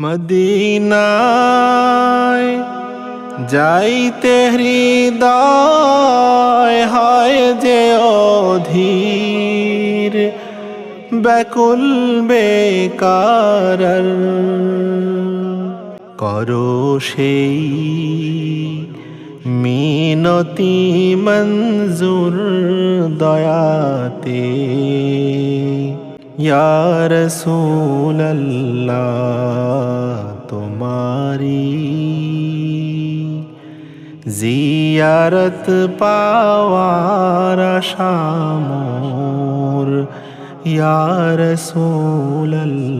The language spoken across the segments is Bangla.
মদিনায় যাইতে হৃদয় হয় যে অধীর ব্যাকুল বেকার করো সেই মিনতি মঞ্জুর দয়াতে। ইয়ার রসূলল্লাহ তোমারি জিয়ারত পাওয়ার শামোর ইয়ার রসূলল্লাহ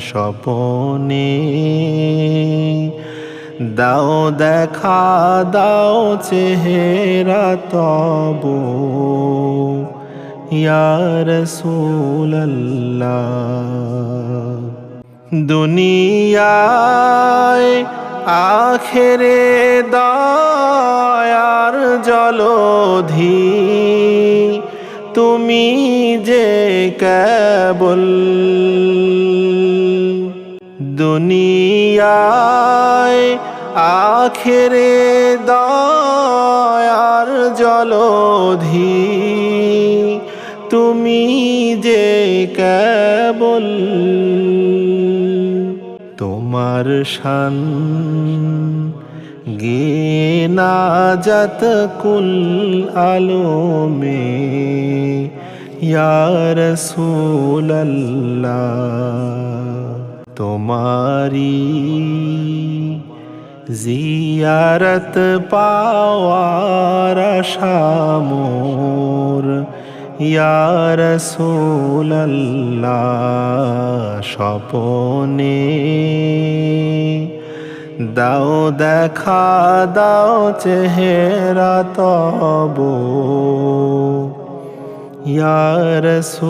স্বপনে দাও দেখা দাও চেহারা তবু। দুনিয়ায় আখেরে দয়ার জলধি তুমি যে কেবল দুনিয়ায় আখেরে দয়ার জলধি। তুমি যে কেবল তোমার শান গেনা যত কুল আলোমে ইয়ার রসূলল্লাহ। তোমারি জিয়ারত পাওয়ার শামোর ইয়ারসুল্লাহ স্বপনে দাও দেখা দাও চেহারা তব। ইয়ারসুল্লাহ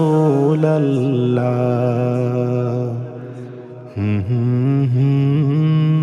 হুম হুম হুম।